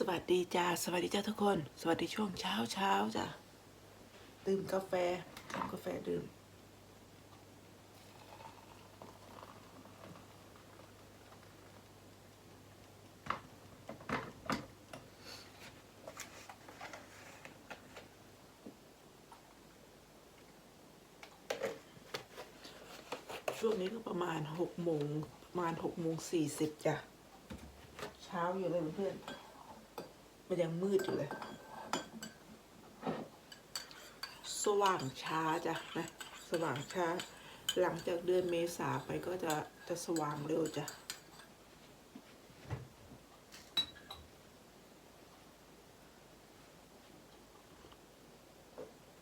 สวัสดีจ้าสวัสดีจ้าทุกคน สวัสดีช่วงเช้าเช้าจ้ะดื่มกาแฟทำกาแฟดื่ม ช่วงนี้ก็ประมาณหกโมงประมาณหกโมงสี่สิบจ้ะ เช้าอยู่เลยเพื่อน มันยังมืดอยู่เลย สว่างช้าจ้ะนะ สว่างช้า หลังจากเดือนเมษาไปก็จะจะสว่างเร็วจ้ะ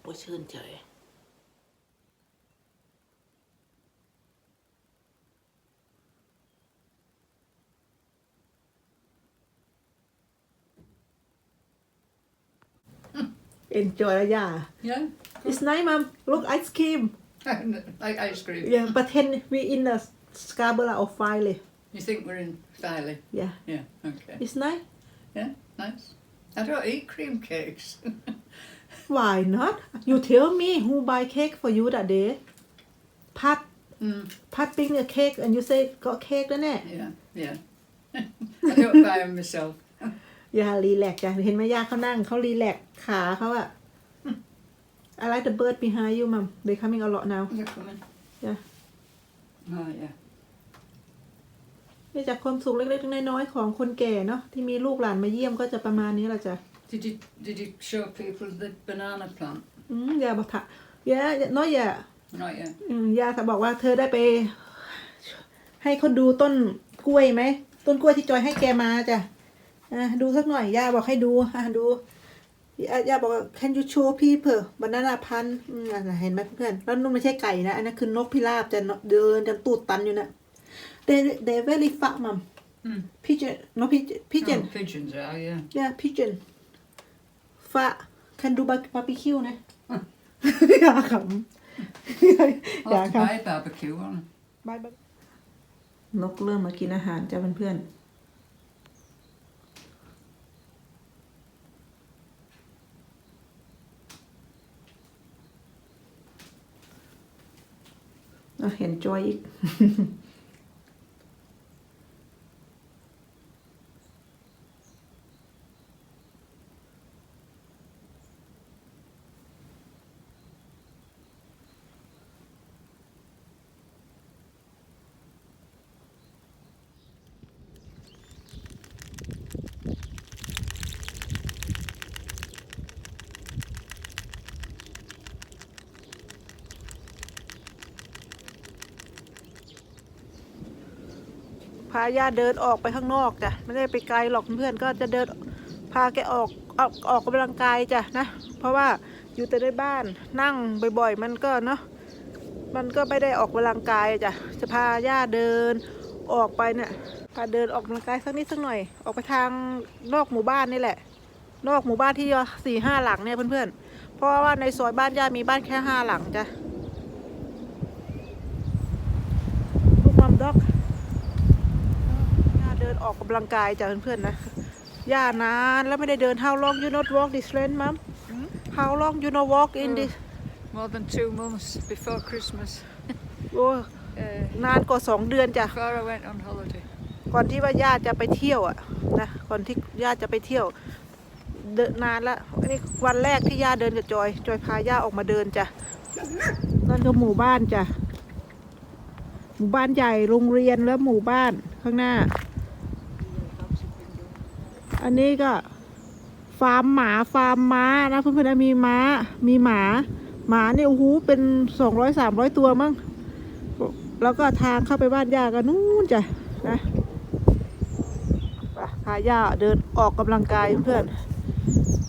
ว่าชื่นใ Enjoy อะย่า Yeah, It's nice mom look ice cream like ice cream. yeah but then we in the Scarborough of Filey You think we're in Filey? yeah Yeah, okay. it's nice Yeah, nice. I don't eat cream cakes. why not you tell me who buy cake for you that day พัด mm, พัด bring a cake and you say got cake แล้วแน่ yeah, yeah. I don't buy them myself. อย่ารีแลกจ้ะเห็นไหมย่าเขานั่งเขารีแลก ขาเขาอะ I like the bird behind you mom they coming a lot now They're coming. Yeah. Oh, yeah. นี่จากความสุขเล็กๆน้อยๆของคนแก่เนาะที่มีลูกหลานมาเยี่ยมก็จะประมาณนี้แหละจ้ะ Did you did you show people the banana plant? อืมอย่าบอกถะอย่าน้อยอย่า Not yet. อืมย่าจะบอกว่าเธอได้ไป ให้เขาดูต้นกล้วยไหมต้นกล้วยที่จอยให้แกมาจ้ะอะดูสักหน่อยย่าบอกให้ดูอะดู ย่าย่าบอกว่า can you show people banana พันอืมอะเห็นไหมเพื่อนแล้วนุ่นไม่ใช่ไก่นะ อันนั้นคือนกพิราบจะเดินจะตูดตันอยู่นะ they they very fat mom Mm. pigeon no pigeon pigeon Oh, pigeons are, yeah. yeah pigeon ฟะ can do barbecue นะอย่าขำอย่า I'll have ข to ำ buy barbecue, won't I? บายบายนกเริ่มมากินอาหารจ้าเพื่อนๆ เห็นจอยอีก พาย่าเดินออกไปข้างนอกจ้ะไม่ได้ไปไกลหรอกเพื่อนก็จะเดินพาแกออกออกออกกำลังกายจ้ะนะเพราะว่าอยู่แต่ในบ้านนั่งบ่อยๆ มันก็เนาะมันก็ไม่ได้ออกกำลังกายจ้ะจะพาย่าเดินออกไปเนี่ยพาเดินออกกำลังกายสักนิดสักหน่อย ออกไปทางนอกหมู่บ้านนี่แหละ นอกหมู่บ้านที่สี่ห้าหลังเนี่ยเพื่อนๆเพราะว่าในซอยบ้านย่ามีบ้านแค่ห้าหลังจ้ะลูกมัมด็อก เดินออกกำลังกายจ้ะเพื่อนๆนะย่านานแล้วไม่ได้เดิน How long you not walk this lane mom Hmm? How long you not walk in this More than two months before Christmas. โอ้ Uh, นานกว่าสองเดือนจ้ะ before I went on holiday. ก่อนที่ว่าย่าจะไปเที่ยวอะนะก่อนที่ย่าจะไปเที่ยว เดินนานละอันนี้วันแรกที่ย่าเดินกับจอย จอยพาย่าออกมาเดินจ้ะนั่นก็หมู่บ้านจ้ะหมู่บ้านใหญ่โรงเรียนแล้วหมู่บ้านข้างหน้า อันนี้ก็ฟาร์มหมาฟาร์มม้านะเพื่อนๆนมีม้า มีหมา หมาเนี่ยโอ้โหเป็นสองร้อยสามร้อยตัวมั้งแล้วก็ทางเข้าไปบ้านย่าก็นู่นจ้ะนะพาย่าเดินออกกำลังกายเพื่อน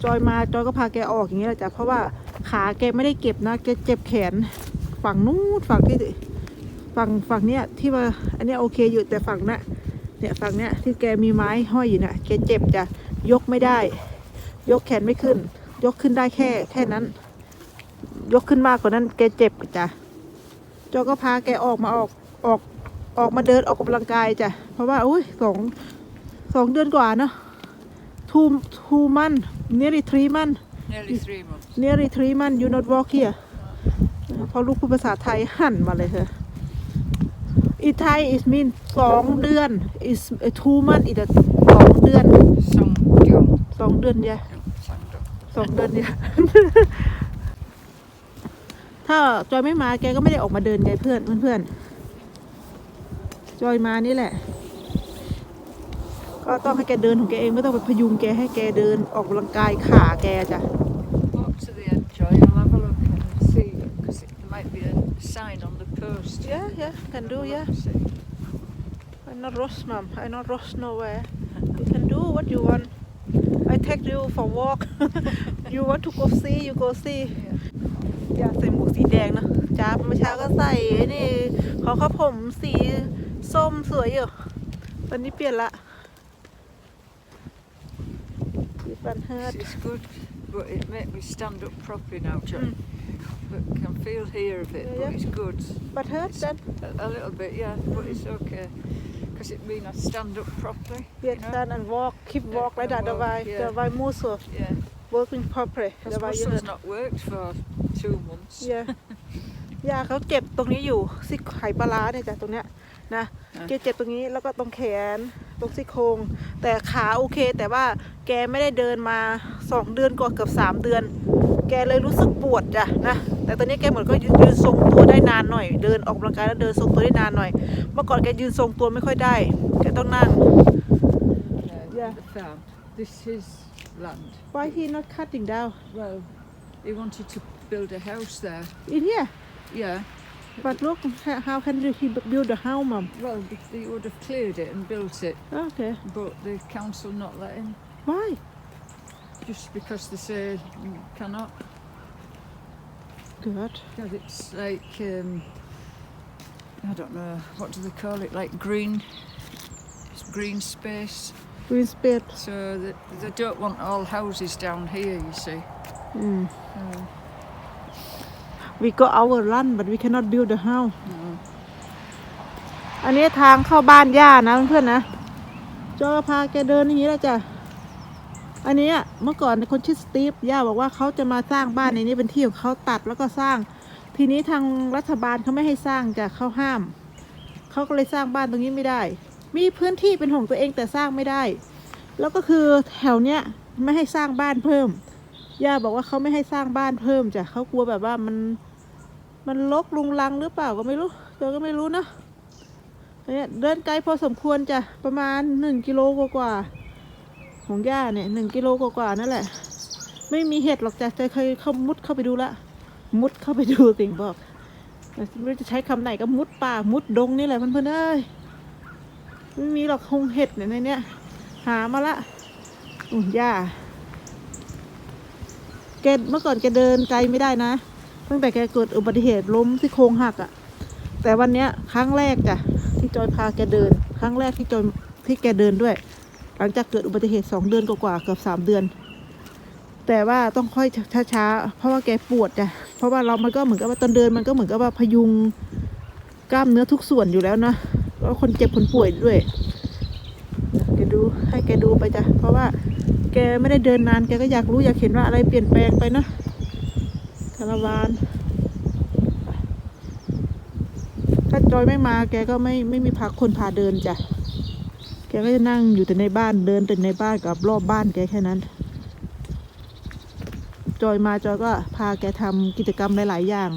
จอยมาจอยก็พาแกออกอย่างนี้แหละจ้ะเพราะว่าขาแกไม่ได้เก็บนะแกเจ็บแขนฝั่งนู้นฝั่งที่ฝั่งฝั่งเนี้ยที่ว่าอันนี้โอเคอยู่แต่ฝั่งน่ะ เนี่ยฝั่งเนี้ยที่แกมีไม้ห้อยอยู่น่ะแกเจ็บจ้ะยกไม่ได้ ยกแขนไม่ขึ้น ยกขึ้นได้แค่ แค่นั้น ยกขึ้นมากกว่านั้นแกเจ็บจ้ะจอก็พาแกออกมาออกออกออกมาเดินออกกำลังกายจ้ะเพราะว่าอุ้ยสองสองเดือนกว่าเนาะท two two month nearly three month Nearly three months. nearly three month you not walk here พอลูกพูดภาษาไทยหันมาเลยเธอ อีไทย is mean สองเดือน is a two month is a สองเดือน Song Gyong. สองเดือนเนี่ย Song Dong. สองเดือนเนี่ยถ้าจอยไม่มาแกก็ไม่ได้ออกมาเดินไงเพื่อนเพื่อนๆจอยมานี่แหละ ก็ต้องให้แกเดินของแกเองไม่ต้องไปพยุงแกให้แกเดินออกกำลังกายขาแกจ้ะ Walk to the end, Joy. I'll have a look and see because there might be a sign on the post. Yeah yeah can do yeah See. I not rush mom I not rush nowhere you can do what you want I take you for walk you want to go see you go see อยากใส่หมวกสีแดงนะจ้าเมื่อเช้าก็ใส่ไอ้นี่เขาเขาผมสีส้มสวยอยู่ ตอนนี้เปลี่ยนละสีฟันเฮิร์ This is good, but it make me stand up properly now, Joy. But can feel here of it, Yeah, but yeah. it's good. บัตเฮิร์ดัน A, a little bit, yeah, but it's okay. Because it means I stand up properly. เปลี่ยน you know? ดัน and walk keep walk ไรดัน and เดวาย walk, yeah. เดวายมูส Yeah. working properly เด Because วายเยอะ muscles not worked for two months. ยายาเขาเจ็บตรงนี้อยู่ซี่ไขปลาร้าเนี่ยจ้ะตรงเนี้ยนะอะแกเจ็บตรงนี้แล้วก็ตรงแขนตรงซี่โครงแต่ขาโอเค แต่ว่าแกไม่ได้เดินมาสองเดือนกว่าเกือบสามเดือน แกเลยรู้สึกปวดจ้ะนะแต่ตอนนี้แกเหมือนก็ยืนยืนทรงตัวได้นานหน่อย เดินออกกำลังกายแล้วเดินทรงตัวได้นานหน่อย เมื่อก่อนแกยืนทรงตัวไม่ค่อยได้แกต้องนั่ง Uh, Yeah. The farm. This is land. Why he not cutting down Well, he wanted to build a house there. in here Yeah. but look how can he build a house mom Well, th- they would have cleared it and built it, okay but the council not let him. why Just because they say mm, cannot. good Because it's like, um, I don't know, what do they call it? Like green, it's green space. green space So they, they don't want all houses down here, you see. อืม Uh, we got our run but we cannot build a house no. อันนี้ทางเข้าบ้านย่านะเพื่อนๆนะจอพาแกเดินอย่างนี้แล้วจ้ะ อันนี้เมื่อก่อนคนชื่อสตีฟย่าบอกว่าเขาจะมาสร้างบ้านในนี้เป็นที่ของเขาตัดแล้วก็สร้าง ทีนี้ทางรัฐบาลเขาไม่ให้สร้างจ้ะเขาห้าม เขาก็เลยสร้างบ้านตรงนี้ไม่ได้ มีพื้นที่เป็นของตัวเองแต่สร้างไม่ได้ แล้วก็คือแถวเนี้ยไม่ให้สร้างบ้านเพิ่ม ย่าบอกว่าเขาไม่ให้สร้างบ้านเพิ่มจ้ะเขากลัวแบบว่ามันมันลกลุงลังหรือเปล่าก็ไม่รู้เดี๋ยวก็ไม่รู้นะเนี่ยเดินไกลพอสมควรจ้ะประมาณหนึ่งกิโลกว่าๆ ของย่าเนี่ยหนึ่งกิโลกว่าๆนั่นแหละ ไม่มีเห็ดหรอกจ้ะจะเคยเข้ามุดเข้าไปดูละ มุดเข้าไปดูสิ่งบอกไม่รู้จะใช้คำไหนก็มุดป่ามุดดงนี่แหละเพื่อนๆเอ้ยไม่มีหรอกคงเห็ดเนี่ยในเนี้ยหามาละอุ่นย่าแกเมื่อก่อนแกเดินไกลไม่ได้นะ ตั้งแต่แกเกิดอุบัติเหตุล้มที่โครงหักอะ่ะ แต่วันเนี้ยครั้งแรกจ้ะที่จอยพาแกเดิน ครั้งแรกที่จอยที่แกเดินด้วย หลังจากเกิดอุบัติเหตุสองเดือนกว่าๆเกือบสามเดือน แต่ว่าต้องค่อยช้าๆเพราะว่าแกปวดจ้ะเพราะว่าเรามันก็เหมือนกับว่าตอนเดินมันก็เหมือนกับว่าพยุงกล้ามเนื้อทุกส่วนอยู่แล้วนะแล้วคนเจ็บคนป่วยด้วยแกดูให้แกดูไปจ้ะเพราะว่าแกไม่ได้เดินนานแกก็อยากรู้อยากเห็นว่าอะไรเปลี่ยนแปลงไปนะคาราวานถ้าจอยไม่มาแกก็ไม่ไม่มีพักคนพาเดินจ้ะ กก็จะนั่งอยู่แต่ในบ้านเดินแต่ในบ้านกับรอบบ้านแกแค่นั้น จอยมาจอยก็พาแกทำกิจกรรมหลาย ๆ อย่าง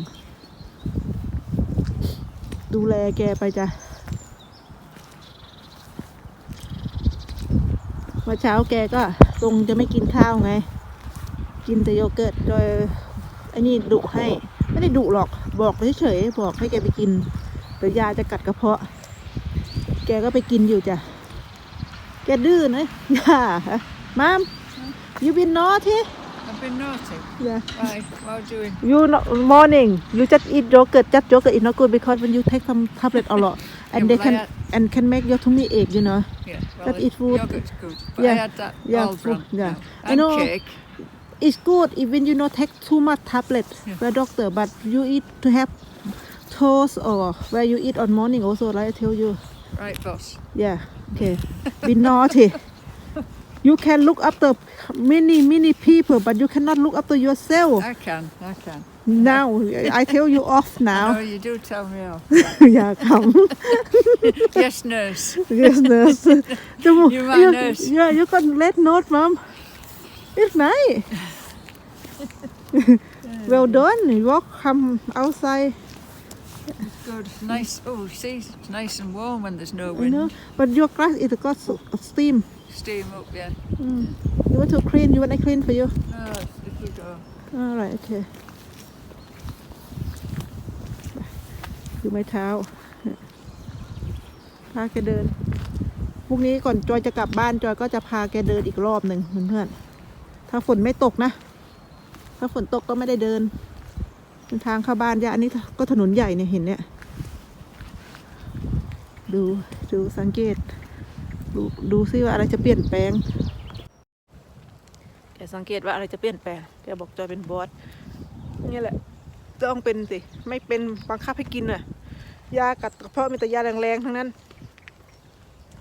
ดูแลแกไปจ้ะเมื่อเช้าแกก็ตรงจะไม่กินข้าวไง กินแต่โยเกิร์ตจอยไอ้นี่ดุให้ ไม่ได้ดุหรอกบอกเฉยๆบอกให้แกไปกินเดี๋ยวยาจะกัดกระเพาะ แกก็ไปกินอยู่จ้ะ Get? Yeah. Mom, you been naughty? I've been naughty. Yeah. Why? How are you doing? You no, morning. You just eat yogurt. Just yogurt is not good because when you take some tablet a lot, and yeah, they can had... and can make your tummy ache. You know. Yeah. Well, eat food. Yogurt's good. But yeah. I had that yeah. Food. Yeah. And know, cake. It's good even you not take too much tablet yeah. doctor, but you eat to have toast or where you eat on morning also. Like I tell you. Right, boss. Yeah. Okay, be naughty. You can look after many, many people, but you cannot look after yourself. I can, I can. Now, I tell you off now. No, you do tell me off. yeah, come. yes, nurse. Yes, nurse. you you, nurse. Yeah, you can let note, mom. It's nice. well done. You walk come outside. Good. Nice. Oh, see, it's nice and warm when there's no you wind. know but your grass is got so- steam Steam up, yeah. you want to clean you want I clean for you Oh, if you go. alright okay คือไม้เท้าพาแกเดินพรุ่งนี้ก่อนจอยจะกลับบ้านจอยก็จะพาแกเดินอีกรอบหนึ่งเพื่อนๆถ้าฝนไม่ตกนะ ถ้าฝนตกก็ไม่ได้เดินเป็น ทางเข้าบ้านย่าอันนี้ก็ถนนใหญ่เนี่ยเห็นเนี่ย ดูดูสังเกต ดูดูซิว่าอะไรจะเปลี่ยนแปลง แกสังเกตว่าอะไรจะเปลี่ยนแปลง แกบอกจอยเป็นบอสนี่แหละต้องเป็นสิ ไม่เป็นบังคับให้กินน่ะ ยากัดกระเพาะมีแต่ยาแรงๆทั้งนั้น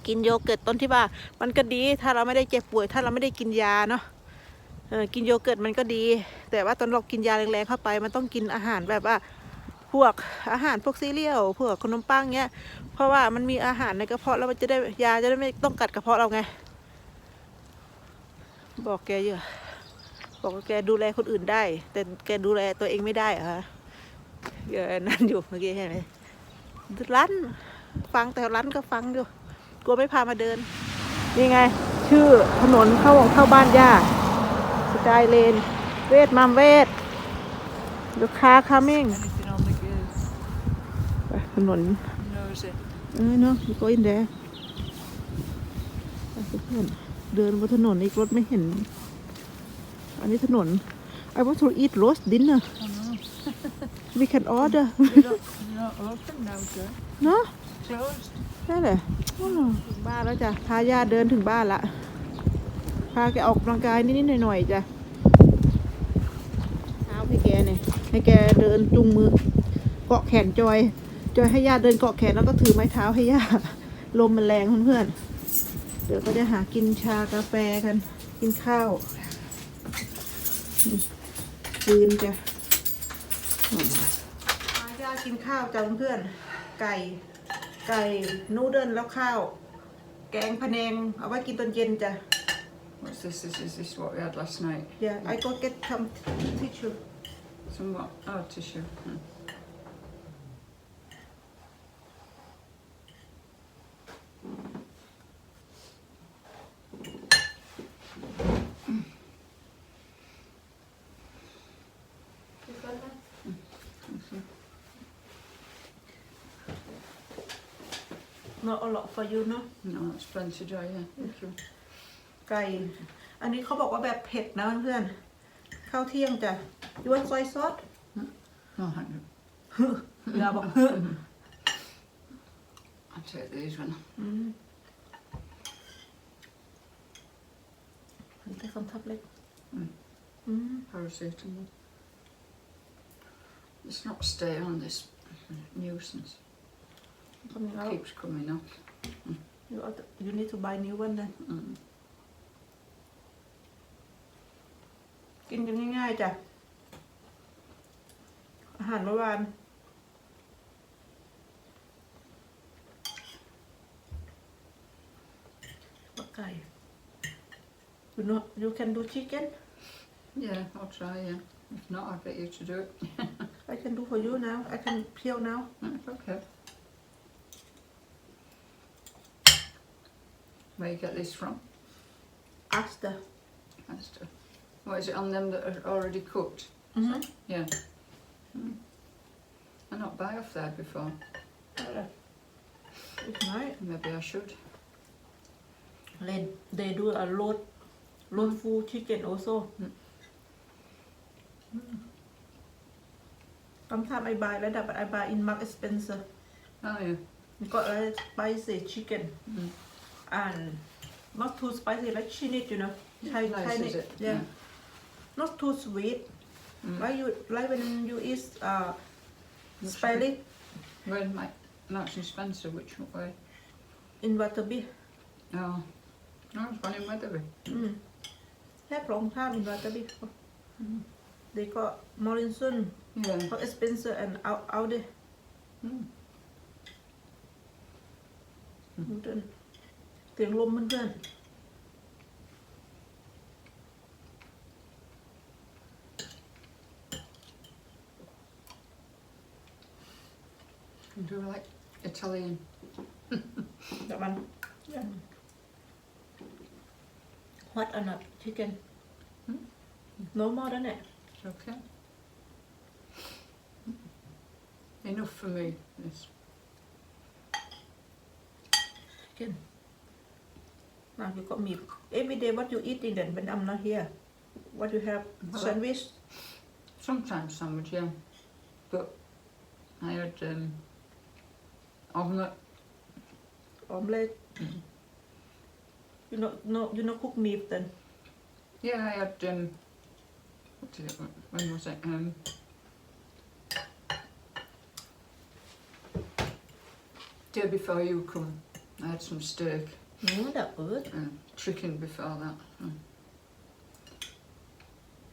กินโยเกิร์ตต้นที่ว่า มันก็ดีถ้าเราไม่ได้เจ็บป่วย ถ้าเราไม่ได้กินยาเนาะ กินโยเกิร์ตมันก็ดี แต่ว่าตอนเรากินยาแรงๆเข้าไป มันต้องกินอาหารแบบว่าพวกอาหารพวกซีเรียลพวกขนมปังเงี้ย เพราะว่ามันมีอาหารในกระเพาะแล้วมันจะได้ยาจะได้ไม่ต้องกัดกระเพาะเราไง บอกแกเยอะบอกว่าแกดูแลคนอื่นได้ แต่แกดูแลตัวเองไม่ได้เหรอะเยอะนั่นอยู่เมื่อกี้เห็นไหมร้านฟังแต่ร้านก็ฟังอยู่กลัวไม่พามาเดินนี่ไง ชื่อถนนเข้าเข้าบ้านย่า สกายเลน เวทมามเวท ลูกค้า coming Anything on the gear. ไปถนน Knows it. เออเนาะมีโกอินแดเพื่อนเดินบนถนนอีกรถไม่เห็น อันนี้ถนน I want to eat roast dinner I know. we can order You're not, you're not open now, sir. เนาะ Closed. ได้เลยอ้าวถึงบ้านแล้วจ้ะพาย่าเดินถึงบ้านละพาแกออกกำลังกายนิดๆหน่อยๆจ้ะเท้าให้แกเนี่ยให้แกเดินจุงมือ เกาะแขนจอย จอยให้ย่าเดินเกาะแขนแล้วก็ถือไม้เท้าให้ย่าลมมันแรงเพื่อนๆเดี๋ยวก็จะหากินชากาแฟกัน กินข้าวปืนจ้ะพาย่ากินข้าวจ้ะเพื่อนๆไก่ไก่นูเดิลแล้วข้าว แกงพะแนงเอาไว้กินตอนเย็นจ้ะ What's this? This is this what we had last night? Yeah, I got get some tissue. Some what? Oh, tissue. Hmm. hmm. Not a lot for you, no? No, it's plenty dry, yeah. Thank you. ไก่ อันนี้เขาบอกว่าแบบเผ็ดนะเพื่อนๆข้าวเที่ยงจ้ะยูวันซอยซอส No, thank you. อย่าบอก I'll take these one. แต่คำทับเล็ก Mm. อืม Paracetamol. Let's not stay on this nuisance. คำนี้แล้ว Keeps coming up. you ought to- you need to buy new one then Mm. กินกันง่ายๆจ้ะ อาหารเมื่อวาน ว่าไก่ you know you can do chicken Yeah, I'll try, yeah. If not, I'll get you to do it. I can do for you now I can peel now Right, okay. Where you get this from? Asta That's the, what is it on them that are already cooked? mm-hmm. Yeah. Mm. I not buy off there before. nice Maybe I should. Then they do a road road full chicken also. Mm. Sometimes I buy like that, but I buy in Mark Spencer. Oh yeah. Got like spicy chicken Mm. and not too spicy, like chinese, you know. Thai, Nice, Thai, is it? yeah. Not too sweet. Mm. Like you like when you eat uh Which spicy Where my Marks and Spencer, which way? in Waterby. Oh, No, it's one in Weatherby. อืมแค่รองเท้าอินวัตเตอร์บิเด็กก็มอรินสัน Yeah. เขาเอสเปนเซอร์แอนเอาเอาเด Mm. ดูเดินเสียงลมมันเพื่อน You do like Italian. that one. Yeah. Hot or not, chicken? Hmm? No more than that. Okay. Enough for me, this. Chicken. Now you got me. Every day what you eating then when I'm not here? What you have? Well, sandwich? Sometimes sandwich, yeah. But I had um, omelet. Omelette. You not no you not cook meat then? Yeah, I had um. What is it? When was it? Um. Day before you come, I had some steak. Oh, that good. And uh, chicken before that. Mm.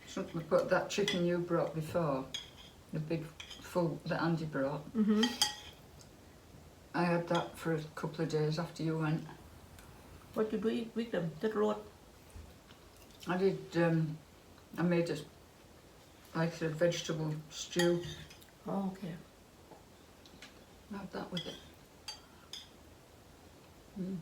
Something put that chicken you brought before, the big full that Andy brought. Mm -hmm. I had that for a couple of days after you went. What did we eat with them? That road? I did, um, I made it like a vegetable stew. Oh, okay. I had that with it. Mm.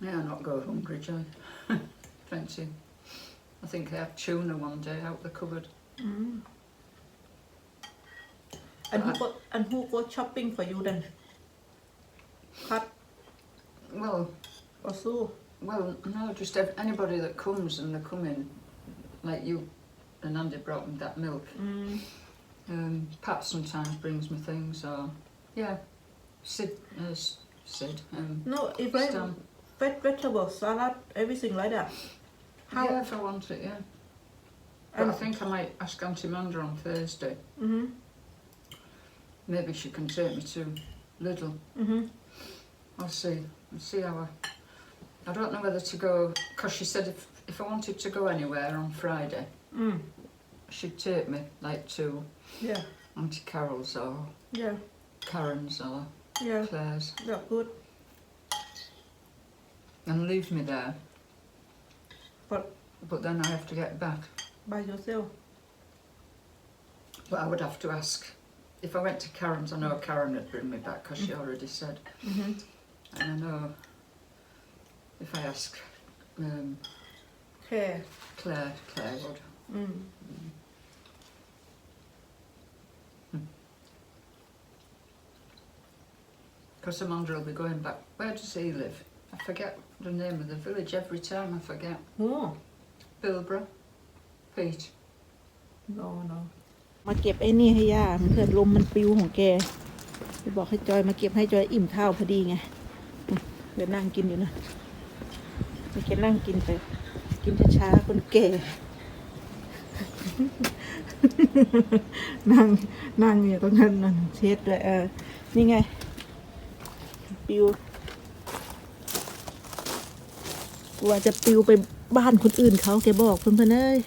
Yeah, I'm not go hungry, John. Plenty. I think I had tuna one day out the cupboard. Mm. And who go, and who go shopping for you then? Cut Well, or well, no, just ev- anybody that comes and they come in, like you and Andy brought me that milk. Mm. Um, Pat sometimes brings me things, or yeah, Sid, uh, Sid, um, No, if I vet- vegetables, salad, everything like that. How? Yeah, if I want it, yeah. But I think I might ask Auntie Manda on Thursday. Mm-hmm maybe she can take me to Little. Mm -hmm. I'll see. I'll see how I... I don't know whether to go, because she said if, if I wanted to go anywhere on Friday, mm. she'd take me, like, to yeah. Auntie Carol's or yeah. Karen's or yeah. Claire's. Yeah, good. And leave me there. But but then I have to get back. By yourself? But I would have to ask if I went to Karen's, I know Karen would bring me back because she mm-hmm. already said. Mm-hmm. And I know if I ask um, Claire, Claire would. Mm. mm. mm. Because Amanda will be going back. Where does he live? I forget the name of the village every time, I forget. Oh. Bilbra. Pete? No, no. มาเก็บไอ้นี่ให้ย่าเพื่อนลมมันปลิวของแกไปบอกให้จอยมาเก็บให้จอยอิ่มข้าวพอดีไงเดี๋ยวนั่งกินอยู่นะไม่แกนั่งกินไป กินช้าๆคนแก่นั่งนั่งอยู่ตรงนั้นนั่นเช็ดด้วยเออนี่ไง ปิวกลัวจะปิวไปบ้านคนอื่นเขาแกบอกเพื่อนๆเอ้ย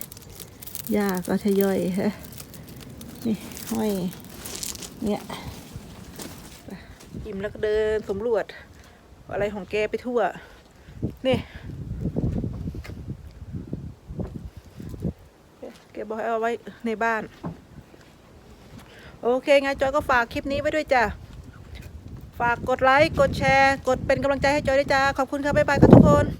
ย่าก็ทยอยฮะ นี่ห้อยเนี่ยอิ่มแล้วก็เดินสำรวจ อะไรของแกไปทั่ว นี่ แกบอกให้เอาไว้ในบ้าน โอเคไงจอยก็ฝากคลิปนี้ไว้ด้วยจ้ะ ฝากกดไลค์ กดแชร์ กดเป็นกำลังใจให้จอยด้วยจ้า ขอบคุณครับบ๊ายบายครับทุกคน